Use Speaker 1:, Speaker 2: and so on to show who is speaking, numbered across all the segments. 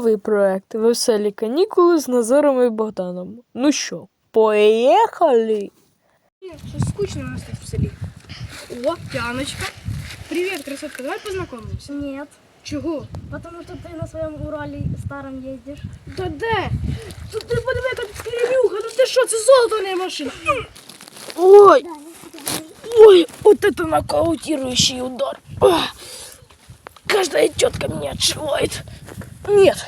Speaker 1: новий проект Веселі канікули з Назаром і Богданом. Ну що, поїхали?
Speaker 2: Что скучно у нас тут в селе. О, Яночка. Привет, красотка. Давай познакомимся.
Speaker 3: Нет,
Speaker 2: Чего?
Speaker 3: потому что ты на своем Урале старом ездишь.
Speaker 2: Да де? Тут ти подиви, яка тут перемюха. Ну ти що, це золото, не машина.
Speaker 1: Ой, ой, вот это нокаутирующий удар. Ах, Каждая тетка меня отшивает.
Speaker 2: Нет,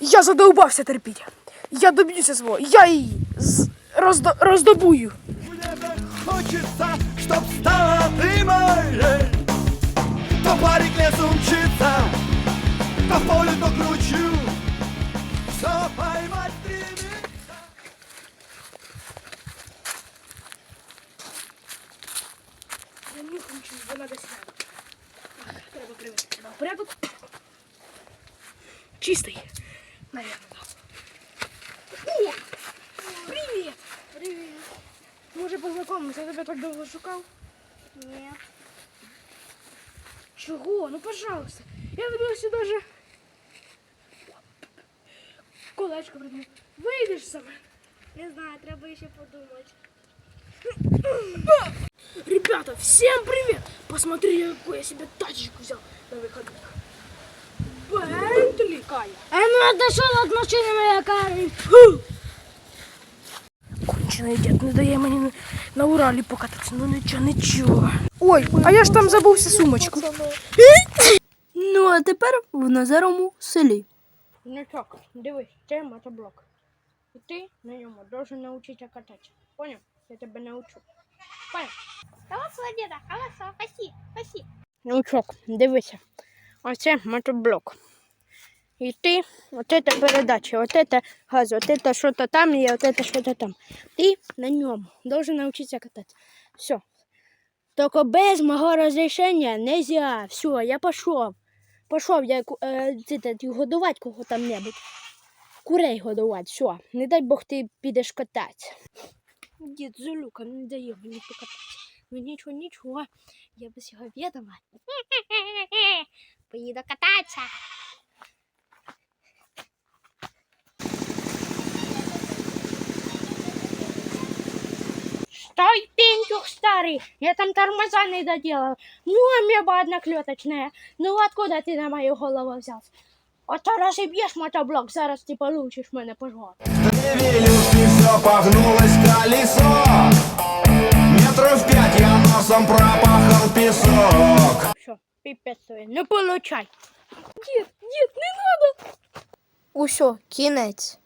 Speaker 2: я задолбався терпіть. Я доб'юся свого. Я її з- роздо- роздобую.
Speaker 4: Мне так хочется, чтоб стала ты моей То парень к лесу мчится, то в поле, то кручу Все поймать стремится
Speaker 2: Я не хочу, бо надо сяду. Треба привести себе в порядок. Чистий. Наверное, да. О! Привет!
Speaker 3: Привет.
Speaker 2: Може познайомимося, я тебе так довго шукав.
Speaker 3: Нет.
Speaker 2: Чого? Ну, пожалуйста. Я ось даже колечко придумав. Вийдеш саме.
Speaker 3: Не знаю, треба еще подумать.
Speaker 2: Ребята, всем привет! Посмотри, какую я себе тачечку взял на выходных. Бентли Кая.
Speaker 3: А ну отошел от машины моя Карин.
Speaker 2: Кончений дід не дає мені на, на Уралі покататися. Ну нічого, нічого. Ой, а я ж там забувся сумочку.
Speaker 1: Ну а тепер в Назарому селі.
Speaker 2: Нічок, дивись, це мотоблок. І ти на ньому должен навчитися кататися. Поняв? Я тебе научу. Поняв?
Speaker 3: Колесо, деда, колесо, паси, паси.
Speaker 2: Нічок, дивися. Оце мотоблок. І ти, оце та передача, оце та газ, оце та що-то там і оце та що-то там. Ти на ньому должен навчитися кататися. Все. Тільки без мого розрішення нельзя. Все, я пішов. Пішов я е, це, годувати кого там небудь. Курей годувати, все. Не дай Бог ти підеш кататися. Дід Зулюка не дає мені покататися. Ну нічого, нічого. Я без його відома.
Speaker 3: Поеду кататься.
Speaker 2: Стой, пенчух старый, я там тормоза не доделал. Ну, амеба одноклеточная. Ну, откуда ты на мою голову взялся? Вот разобьешь мотоблок, зараз ты получишь мене по жопе.
Speaker 4: Ревелюшки все погнулось колесо Метров пять я носом пропахал песок
Speaker 2: Все, пипец тобі, не получай. Дід, дід, не надо.
Speaker 1: Усьо, кінець.